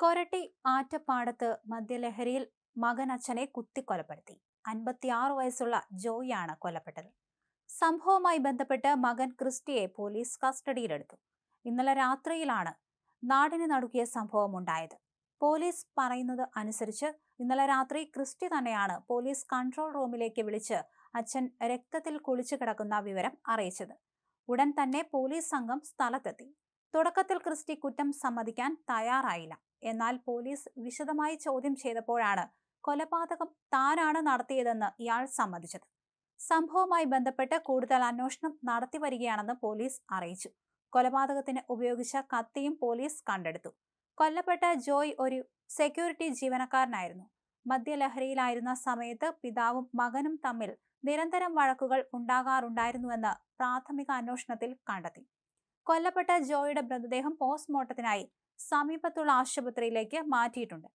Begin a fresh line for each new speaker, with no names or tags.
കൊരട്ടി ആറ്റപ്പാടത്ത് മദ്യലഹരിയിൽ മകൻ അച്ഛനെ കുത്തിക്കൊലപ്പെടുത്തി. അൻപത്തിയാറ് വയസ്സുള്ള ജോയിയാണ് കൊല്ലപ്പെട്ടത്. സംഭവവുമായി ബന്ധപ്പെട്ട് മകൻ ക്രിസ്റ്റിയെ പോലീസ് കസ്റ്റഡിയിലെടുത്തു. ഇന്നലെ രാത്രിയിലാണ് നാടിന് നടുക്കിയ സംഭവം ഉണ്ടായത്. പോലീസ് പറയുന്നത് അനുസരിച്ച് ഇന്നലെ രാത്രി ക്രിസ്റ്റി തന്നെയാണ് പോലീസ് കൺട്രോൾ റൂമിലേക്ക് വിളിച്ച് അച്ഛൻ രക്തത്തിൽ കുളിച്ചു കിടക്കുന്ന വിവരം അറിയിച്ചത്. ഉടൻ തന്നെ പോലീസ് സംഘം സ്ഥലത്തെത്തി. തുടക്കത്തിൽ ക്രിസ്റ്റി കുറ്റം സമ്മതിക്കാൻ തയ്യാറായില്ല. എന്നാൽ പോലീസ് വിശദമായി ചോദ്യം ചെയ്തപ്പോഴാണ് കൊലപാതകം താനാണ് നടത്തിയതെന്ന് ഇയാൾ സമ്മതിച്ചത്. സംഭവവുമായി ബന്ധപ്പെട്ട് കൂടുതൽ അന്വേഷണം നടത്തി വരികയാണെന്ന് പോലീസ് അറിയിച്ചു. കൊലപാതകത്തിന് ഉപയോഗിച്ച കത്തിയും പോലീസ് കണ്ടെടുത്തു. കൊല്ലപ്പെട്ട ജോയ് ഒരു സെക്യൂരിറ്റി ജീവനക്കാരനായിരുന്നു. മദ്യലഹരിയിലായിരുന്ന സമയത്ത് പിതാവും മകനും തമ്മിൽ നിരന്തരം വഴക്കുകൾ ഉണ്ടാകാറുണ്ടായിരുന്നുവെന്ന് പ്രാഥമിക അന്വേഷണത്തിൽ കണ്ടെത്തി. കൊല്ലപ്പെട്ട ജോയുടെ മൃതദേഹം പോസ്റ്റ്മോർട്ടത്തിനായി സമീപത്തുള്ള ആശുപത്രിയിലേക്ക് മാറ്റിയിട്ടുണ്ട്.